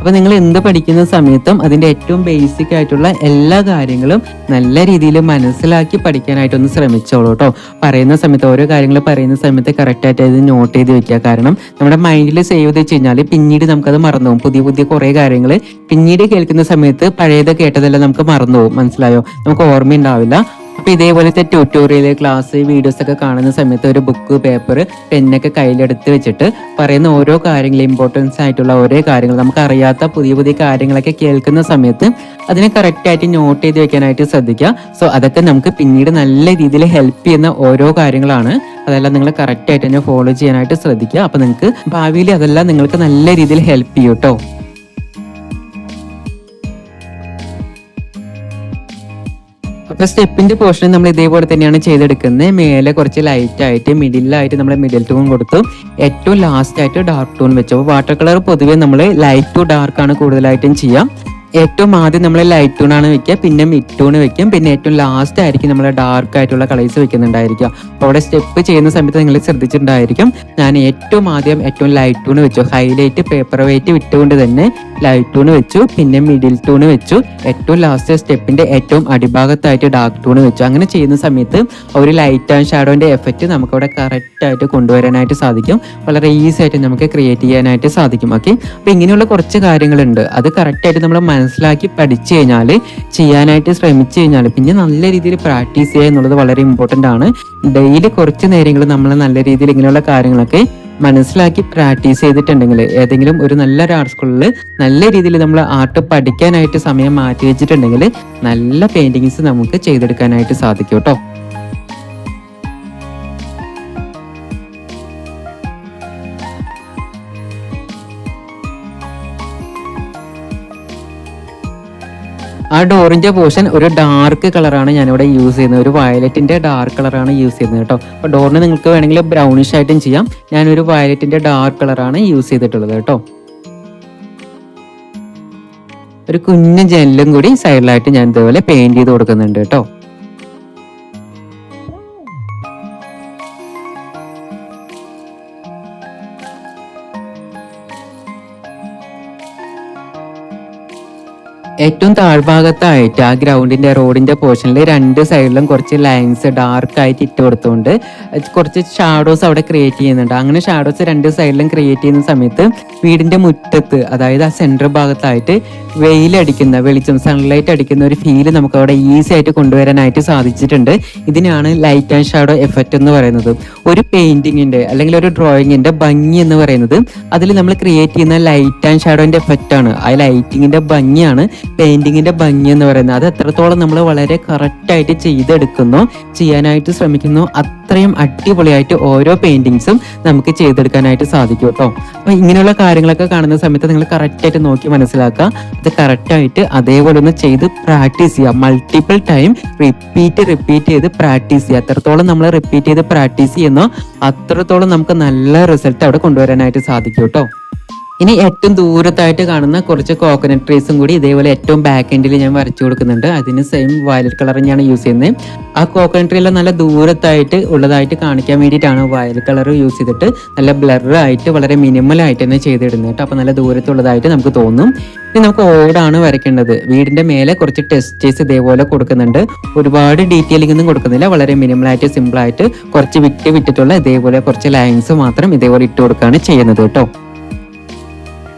അപ്പൊ നിങ്ങൾ എന്ത് പഠിക്കുന്ന സമയത്തും അതിന്റെ ഏറ്റവും ബേസിക് ആയിട്ടുള്ള എല്ലാ കാര്യങ്ങളും നല്ല രീതിയിൽ മനസ്സിലാക്കി പഠിക്കാനായിട്ടൊന്ന് ശ്രമിച്ചോളൂ കേട്ടോ പറയുന്ന സമയത്ത് ഓരോ കാര്യങ്ങൾ പറയുന്ന സമയത്ത് കറക്റ്റ് ആയിട്ട് അത് നോട്ട് ചെയ്ത് വെക്കുക. കാരണം നമ്മുടെ മൈൻഡിൽ സേവ് ചെയ്ത് വെച്ച് കഴിഞ്ഞാൽ പിന്നീട് നമുക്കത് മറന്നു പോകും. പുതിയ പുതിയ കുറേ കാര്യങ്ങൾ പിന്നീട് കേൾക്കുന്ന സമയത്ത് പഴയത് കേട്ടതെല്ലാം നമുക്ക് മറന്നുപോകും മനസ്സിലായോ? നമുക്ക് ഓർമ്മയുണ്ടാവില്ല. അപ്പോൾ ഇതേപോലത്തെ ട്യൂട്ടോറിയൽ ക്ലാസ് വീഡിയോസ് ഒക്കെ കാണുന്ന സമയത്ത് ഒരു ബുക്ക് പേപ്പർ പെന്നൊക്കെ കയ്യിലെടുത്ത് വെച്ചിട്ട് പറയുന്ന ഓരോ കാര്യങ്ങളും ഇമ്പോർട്ടൻസ് ആയിട്ടുള്ള ഓരോ കാര്യങ്ങൾ നമുക്ക് അറിയാത്ത പുതിയ പുതിയ കാര്യങ്ങളൊക്കെ കേൾക്കുന്ന സമയത്ത് അതിനെ കറക്റ്റായിട്ട് നോട്ട് ചെയ്ത് വെക്കാനായിട്ട് ശ്രദ്ധിക്കുക. സോ അതൊക്കെ നമുക്ക് പിന്നീട് നല്ല രീതിയിൽ ഹെൽപ്പ് ചെയ്യുന്ന ഓരോ കാര്യങ്ങളാണ്. അതെല്ലാം നിങ്ങൾ കറക്റ്റായിട്ട് തന്നെ ഫോളോ ചെയ്യാനായിട്ട് ശ്രദ്ധിക്കുക. അപ്പോൾ നിങ്ങൾക്ക് ഭാവിയിൽ അതെല്ലാം നിങ്ങൾക്ക് നല്ല രീതിയിൽ ഹെൽപ്പ് ചെയ്യും കേട്ടോ അപ്പൊ സ്റ്റെപ്പിന്റെ പോർഷൻ നമ്മൾ ഇതേപോലെ തന്നെയാണ് ചെയ്തെടുക്കുന്നത്. മേലെ കുറച്ച് ലൈറ്റ് ആയിട്ട് മിഡിലായിട്ട് നമ്മൾ മിഡിൽ ടൂൺ കൊടുത്തു. ഏറ്റവും ലാസ്റ്റ് ആയിട്ട് ഡാർക്ക് ടൂൺ വെച്ചു. വാട്ടർ കളർ പൊതുവേ നമ്മൾ ലൈറ്റ് ടു ഡാർക്ക് ആണ് കൂടുതലായിട്ടും ചെയ്യാം. ഏറ്റവും ആദ്യം നമ്മൾ ലൈറ്റ് ടൂൺ ആണ് വെക്കുക പിന്നെ മിഡ് ടൂൺ വെക്കും. പിന്നെ ഏറ്റവും ലാസ്റ്റ് ആയിരിക്കും നമ്മൾ ഡാർക്ക് ആയിട്ടുള്ള കളേഴ്സ് വെക്കുന്നുണ്ടായിരിക്കുക. അപ്പോൾ അവിടെ സ്റ്റെപ്പ് ചെയ്യുന്ന സമയത്ത് നിങ്ങൾ ശ്രദ്ധിച്ചിട്ടുണ്ടായിരിക്കും. ഞാൻ ഏറ്റവും ആദ്യം ഏറ്റവും ലൈറ്റ് ടൂൺ വെച്ചു. ഹൈലൈറ്റ് പേപ്പർ വെയിറ്റ് വിട്ടുകൊണ്ട് തന്നെ ലൈറ്റ് ടൂൺ വെച്ചു. പിന്നെ മിഡിൽ ടൂൺ വെച്ചു. ഏറ്റവും ലാസ്റ്റ് സ്റ്റെപ്പിന്റെ ഏറ്റവും അടിഭാഗത്തായിട്ട് ഡാർക്ക് ടൂൺ വെച്ചു. അങ്ങനെ ചെയ്യുന്ന സമയത്ത് ഒരു ലൈറ്റ് ആൻഡ് ഷാഡോന്റെ എഫക്റ്റ് കറക്റ്റ് ആയിട്ട് കൊണ്ടുവരാനായിട്ട് സാധിക്കും. വളരെ ഈസി ആയിട്ട് നമുക്ക് ക്രിയേറ്റ് ചെയ്യാനായിട്ട് സാധിക്കും. ഓക്കെ അപ്പൊ ഇങ്ങനെയുള്ള കുറച്ച് കാര്യങ്ങളുണ്ട്. അത് കറക്റ്റ് ആയിട്ട് നമ്മൾ മനസ്സിലാക്കി പഠിച്ചു കഴിഞ്ഞാൽ ചെയ്യാനായിട്ട് ശ്രമിച്ചു കഴിഞ്ഞാൽ പിന്നെ നല്ല രീതിയിൽ പ്രാക്ടീസ് ചെയ്യുക എന്നുള്ളത് വളരെ ഇമ്പോർട്ടന്റ് ആണ്. ഡെയിലി കുറച്ച് നേരങ്ങൾ നമ്മൾ നല്ല രീതിയിൽ ഇങ്ങനെയുള്ള കാര്യങ്ങളൊക്കെ മനസ്സിലാക്കി പ്രാക്ടീസ് ചെയ്തിട്ടുണ്ടെങ്കിൽ ഏതെങ്കിലും ഒരു നല്ലൊരു ആർട്ട് സ്കൂളിൽ നല്ല രീതിയിൽ നമ്മൾ ആർട്ട് പഠിക്കാനായിട്ട് സമയം മാറ്റി വെച്ചിട്ടുണ്ടെങ്കിൽ നല്ല പെയിന്റിങ്സ് നമുക്ക് ചെയ്തെടുക്കാനായിട്ട് സാധിക്കും കേട്ടോ. ആ ഡോറിന്റെ പോർഷൻ ഒരു ഡാർക്ക് കളറാണ് ഞാനിവിടെ യൂസ് ചെയ്യുന്നത്. ഒരു വയലറ്റിന്റെ ഡാർക്ക് കളറാണ് യൂസ് ചെയ്യുന്നത് കേട്ടോ. അപ്പോൾ ഡോറിന് നിങ്ങൾക്ക് വേണമെങ്കിൽ ബ്രൗണിഷ് ആയിട്ടും ചെയ്യാം. ഞാനൊരു വയലറ്റിന്റെ ഡാർക്ക് കളറാണ് യൂസ് ചെയ്തിട്ടുള്ളത് കേട്ടോ. ഒരു കുഞ്ഞു ജനലും കൂടി സൈഡിലായിട്ട് ഞാൻ ഇതുപോലെ പെയിന്റ് ചെയ്ത് കൊടുക്കുന്നുണ്ട് കേട്ടോ. ഏറ്റവും താഴ്ഭാഗത്തായിട്ട് ആ ഗ്രൗണ്ടിന്റെ റോഡിന്റെ പോർഷനിൽ രണ്ട് സൈഡിലും കുറച്ച് ലൈൻസ് ഡാർക്ക് ആയിട്ട് ഇട്ട് കൊടുത്തുകൊണ്ട് കുറച്ച് ഷാഡോസ് അവിടെ ക്രിയേറ്റ് ചെയ്യുന്നുണ്ട്. അങ്ങനെ ഷാഡോസ് രണ്ട് സൈഡിലും ക്രിയേറ്റ് ചെയ്യുന്ന സമയത്ത് വീടിന്റെ മുറ്റത്ത് അതായത് ആ സെന്റർ ഭാഗത്തായിട്ട് വെയിലടിക്കുന്ന വെളിച്ചം സൺലൈറ്റ് അടിക്കുന്ന ഒരു ഫീൽ നമുക്ക് അവിടെ ഈസി ആയിട്ട് കൊണ്ടുവരാനായിട്ട് സാധിച്ചിട്ടുണ്ട്. ഇതിനാണ് ലൈറ്റ് ആൻഡ് ഷാഡോ എഫക്റ്റ് എന്ന് പറയുന്നത്. ഒരു പെയിന്റിങ്ങിന്റെ അല്ലെങ്കിൽ ഒരു ഡ്രോയിങ്ങിന്റെ ഭംഗി എന്ന് പറയുന്നത് അതിൽ നമ്മൾ ക്രിയേറ്റ് ചെയ്യുന്ന ലൈറ്റ് ആൻഡ് ഷാഡോന്റെ എഫക്റ്റ് ആണ്. ആ ലൈറ്റിങ്ങിന്റെ ഭംഗിയാണ് പെയിന്റിങ്ങിന്റെ ഭംഗി എന്ന് പറയുന്നത്. അത് എത്രത്തോളം നമ്മൾ വളരെ കറക്റ്റായിട്ട് ചെയ്തെടുക്കുന്നു ചെയ്യാനായിട്ട് ശ്രമിക്കുന്നു അത്രയും അടിപൊളിയായിട്ട് ഓരോ പെയിന്റിങ്സും നമുക്ക് ചെയ്തെടുക്കാനായിട്ട് സാധിക്കും കേട്ടോ. അപ്പൊ ഇങ്ങനെയുള്ള കാര്യങ്ങളൊക്കെ കാണുന്ന സമയത്ത് നിങ്ങൾ കറക്റ്റായിട്ട് നോക്കി മനസ്സിലാക്കുക. അത് കറക്റ്റായിട്ട് അതേപോലെ ഒന്ന് ചെയ്ത് പ്രാക്ടീസ് ചെയ്യുക. മൾട്ടിപ്പിൾ ടൈം റിപ്പീറ്റ് റിപ്പീറ്റ് ചെയ്ത് പ്രാക്ടീസ് ചെയ്യുക. എത്രത്തോളം നമ്മൾ റിപ്പീറ്റ് ചെയ്ത് പ്രാക്ടീസ് ചെയ്യുന്നോ അത്രത്തോളം നമുക്ക് നല്ല റിസൾട്ട് അവിടെ കൊണ്ടുവരാനായിട്ട് സാധിക്കും കേട്ടോ. ഇനി ഏറ്റവും ദൂരത്തായിട്ട് കാണുന്ന കുറച്ച് കോക്കനട്ട് ട്രീസും കൂടി ഇതേപോലെ ഏറ്റവും ബാക്ക് എൻഡിൽ ഞാൻ വരച്ചു കൊടുക്കുന്നുണ്ട്. അതിന് സെയിം വയലറ്റ് കളർ തന്നെയാണ് യൂസ് ചെയ്യുന്നത് ആ കോക്കനട്ട് ട്രീ എല്ലാം നല്ല ദൂരത്തായിട്ട് ഉള്ളതായിട്ട് കാണിക്കാൻ വേണ്ടിയിട്ടാണ് വയലറ്റ് കളർ യൂസ് ചെയ്തിട്ട് നല്ല ബ്ലറായിട്ട് വളരെ മിനിമൽ ആയിട്ട് തന്നെ ചെയ്തിടുന്നത് കേട്ടോ. അപ്പോൾ നല്ല ദൂരത്തുള്ളതായിട്ട് നമുക്ക് തോന്നും. ഇനി നമുക്ക് ഓടാണ് വരയ്ക്കേണ്ടത്. വീടിന്റെ മേലെ കുറച്ച് ടെസ്റ്റേഴ്സ് ഇതേപോലെ കൊടുക്കുന്നുണ്ട്. ഒരുപാട് ഡീറ്റെയിലിംഗ് ഒന്നും കൊടുക്കുന്നില്ല. വളരെ സിമ്പിൾ ആയിട്ട് കുറച്ച് വിട്ട് വിട്ടിട്ടുള്ള ഇതേപോലെ കുറച്ച് ലൈൻസ് മാത്രം ഇതേപോലെ ഇട്ട് കൊടുക്കുകയാണ് ചെയ്യുന്നത് കേട്ടോ.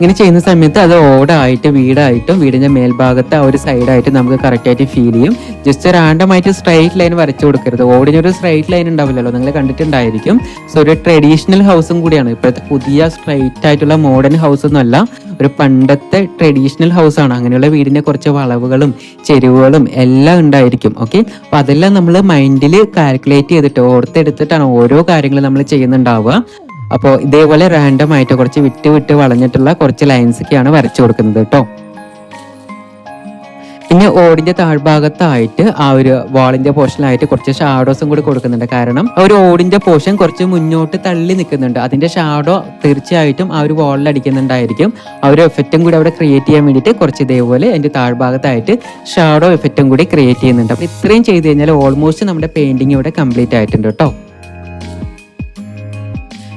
ഇങ്ങനെ ചെയ്യുന്ന സമയത്ത് അത് ഓടായിട്ട് വീടായിട്ടും വീടിന്റെ മേൽഭാഗത്ത് ആ ഒരു സൈഡായിട്ട് നമുക്ക് കറക്റ്റായിട്ട് ഫീൽ ചെയ്യും. ജസ്റ്റ് റാൻഡമായിട്ട് സ്ട്രൈറ്റ് ലൈൻ വരച്ചു കൊടുക്കരുത്. ഓടിനൊരു സ്ട്രൈറ്റ് ലൈൻ ഉണ്ടാവില്ലല്ലോ. നിങ്ങൾ കണ്ടിട്ടുണ്ടായിരിക്കും. സോ ഒരു ട്രഡീഷണൽ ഹൗസും കൂടിയാണ്. ഇപ്പോഴത്തെ പുതിയ സ്ട്രൈറ്റ് ആയിട്ടുള്ള മോഡേൺ ഹൗസ് ഒന്നും അല്ല. ഒരു പണ്ടത്തെ ട്രഡീഷണൽ ആണ്. അങ്ങനെയുള്ള വീടിന്റെ കുറച്ച് വളവുകളും ചെരുവുകളും എല്ലാം ഉണ്ടായിരിക്കും. ഓക്കെ അപ്പം അതെല്ലാം നമ്മൾ മൈൻഡിൽ കാൽക്കുലേറ്റ് ചെയ്തിട്ട് ഓർത്തെടുത്തിട്ടാണ് ഓരോ കാര്യങ്ങളും നമ്മൾ ചെയ്യുന്നുണ്ടാവുക. അപ്പോൾ ഇതേപോലെ റാൻഡം ആയിട്ട് കുറച്ച് വിട്ട് വിട്ട് വളഞ്ഞിട്ടുള്ള കുറച്ച് ലൈൻസ് ഒക്കെയാണ് വരച്ചു കൊടുക്കുന്നത് കേട്ടോ. പിന്നെ ഓടിന്റെ താഴ്ഭാഗത്തായിട്ട് ആ ഒരു വാളിന്റെ പോർഷനിലായിട്ട് കുറച്ച് ഷാഡോസും കൂടി കൊടുക്കുന്നുണ്ട്. കാരണം ആ ഒരു ഓടിന്റെ പോർഷൻ കുറച്ച് മുന്നോട്ട് തള്ളി നിൽക്കുന്നുണ്ട്. അതിന്റെ ഷാഡോ തീർച്ചയായിട്ടും ആ ഒരു വാളിൽ അടിക്കുന്നുണ്ടായിരിക്കും. ആ ഒരു എഫക്റ്റും കൂടി അവിടെ ക്രിയേറ്റ് ചെയ്യാൻ വേണ്ടിയിട്ട് കുറച്ച് ഇതേപോലെ അതിന്റെ താഴ്ഭാഗത്തായിട്ട് ഷാഡോ എഫക്റ്റും കൂടി ക്രിയേറ്റ് ചെയ്യുന്നുണ്ട്. അപ്പൊ ഇത്രയും ചെയ്ത് കഴിഞ്ഞാൽ ഓൾമോസ്റ്റ് നമ്മുടെ പെയിന്റിംഗ് ഇവിടെ കംപ്ലീറ്റ് ആയിട്ടുണ്ട് കേട്ടോ.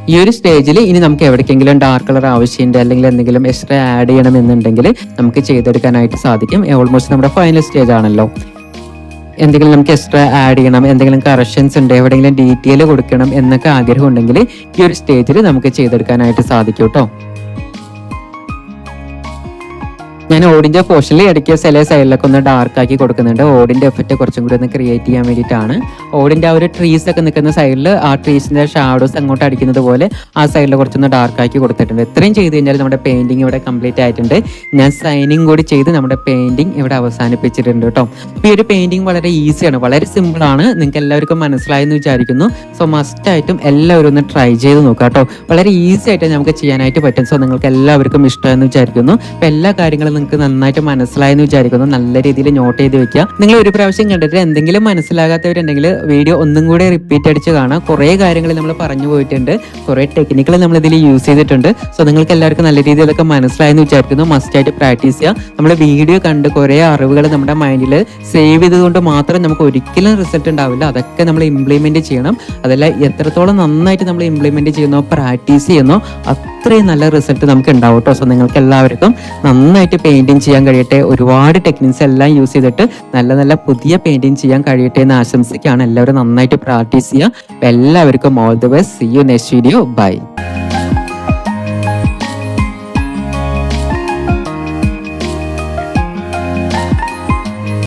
ഈ ഒരു സ്റ്റേജിൽ ഇനി നമുക്ക് എവിടേക്കെങ്കിലും ഡാർക്ക് കളർ ആവശ്യമുണ്ട് അല്ലെങ്കിൽ എന്തെങ്കിലും എക്സ്ട്രാ ആഡ് ചെയ്യണം ചെയ്യണമെന്നുണ്ടെങ്കിൽ നമുക്ക് ചെയ്തെടുക്കാനായിട്ട് സാധിക്കും. ഓൾമോസ്റ്റ് നമ്മുടെ ഫൈനൽ സ്റ്റേജ് ആണല്ലോ. എന്തെങ്കിലും നമുക്ക് എക്സ്ട്രാ ആഡ് ചെയ്യണം എന്തെങ്കിലും കറക്ഷൻസ് ഉണ്ട് എവിടെയെങ്കിലും ഡീറ്റെയിൽ കൊടുക്കണം എന്നൊക്കെ ആഗ്രഹം ഉണ്ടെങ്കിൽ ഈ ഒരു സ്റ്റേജിൽ നമുക്ക് ചെയ്തെടുക്കാനായിട്ട് സാധിക്കും കേട്ടോ ഞാൻ ഓടിന്റെ പോർഷനിൽ ഇടയ്ക്ക് ചില സൈഡിലൊക്കെ ഒന്ന് ഡാർക്ക് ആക്കി കൊടുക്കുന്നുണ്ട്. ഓടിന്റെ എഫക്റ്റ് കുറച്ചും കൂടി ഒന്ന് ക്രിയേറ്റ് ചെയ്യാൻ വേണ്ടിയിട്ടാണ്. ഓടിന്റെ ആ ഒരു ട്രീസ് ഒക്കെ നിൽക്കുന്ന സൈഡിൽ ആ ട്രീസിന്റെ ഷാഡോസ് അങ്ങോട്ട് അടിക്കുന്നത് പോലെ ആ സൈഡിൽ കുറച്ചൊന്ന് ഡാർക്ക് ആക്കി കൊടുത്തിട്ടുണ്ട്. ഇത്രയും ചെയ്ത് കഴിഞ്ഞാൽ നമ്മുടെ പെയിന്റിംഗ് ഇവിടെ കംപ്ലീറ്റ് ആയിട്ടുണ്ട്. ഞാൻ സൈനിങ് കൂടി ചെയ്ത് നമ്മുടെ പെയിന്റിംഗ് ഇവിടെ അവസാനിപ്പിച്ചിട്ടുണ്ട് കേട്ടോ ഈ ഒരു പെയിന്റിംഗ് വളരെ ഈസിയാണ് വളരെ സിമ്പിളാണ് നിങ്ങൾക്ക് എല്ലാവർക്കും മനസ്സിലായെന്ന് വിചാരിക്കുന്നു. സോ മസ്റ്റ് ആയിട്ടും എല്ലാവരും ഒന്ന് ട്രൈ ചെയ്ത് നോക്കുക കേട്ടോ വളരെ ഈസി ആയിട്ട് നമുക്ക് ചെയ്യാനായിട്ട് പറ്റും. സോ നിങ്ങൾക്ക് എല്ലാവർക്കും ഇഷ്ടമെന്ന് വിചാരിക്കുന്നു. അപ്പോൾ എല്ലാ കാര്യങ്ങളും നിങ്ങൾക്ക് നന്നായിട്ട് മനസ്സിലായെന്ന് വിചാരിക്കുന്നു. നല്ല രീതിയിൽ നോട്ട് ചെയ്ത് വെക്കുക. നിങ്ങൾ ഒരു പ്രാവശ്യം കണ്ടിട്ട് എന്തെങ്കിലും മനസ്സിലാകാത്തവരുണ്ടെങ്കിൽ വീഡിയോ ഒന്നും കൂടെ റിപ്പീറ്റ് അടിച്ച് കാണാം. കുറേ കാര്യങ്ങൾ നമ്മൾ പറഞ്ഞു പോയിട്ടുണ്ട്. കുറേ ടെക്നിക്കൽ നമ്മൾ ഇതിൽ യൂസ് ചെയ്തിട്ടുണ്ട്. സോ നിങ്ങൾക്ക് എല്ലാവർക്കും നല്ല രീതിയിലൊക്കെ മനസ്സിലായെന്ന് വിചാരിക്കുന്നു. മസ്റ്റ് ആയിട്ട് പ്രാക്ടീസ് ചെയ്യുക. നമ്മൾ വീഡിയോ കണ്ട് കുറേ അറിവുകൾ നമ്മുടെ മൈൻഡിൽ സേവ് ചെയ്തതുകൊണ്ട് മാത്രം നമുക്ക് ഒരിക്കലും റിസൾട്ട് ഉണ്ടാവില്ല. അതൊക്കെ നമ്മൾ ഇംപ്ലിമെന്റ് ചെയ്യണം. അതല്ല എത്രത്തോളം നന്നായിട്ട് നമ്മൾ ഇംപ്ലിമെന്റ് ചെയ്യുന്നോ പ്രാക്ടീസ് ചെയ്യുന്നോ അത്രയും നല്ല റിസൾട്ട് നമുക്ക് ഉണ്ടാവും കേട്ടോ. സോ നിങ്ങൾക്ക് എല്ലാവർക്കും നന്നായിട്ട് പെയിന്റിങ് ചെയ്യാൻ കഴിയട്ടെ. ഒരുപാട് ടെക്നിക്സ് എല്ലാം യൂസ് ചെയ്തിട്ട് നല്ല നല്ല പുതിയ പെയിന്റിങ് ചെയ്യാൻ കഴിയട്ടെ എന്ന് ആശംസിക്കുകയാണ്. എല്ലാവരും നന്നായിട്ട് പ്രാക്ടീസ് ചെയ്യുക. എല്ലാവർക്കും all the best see you next video bye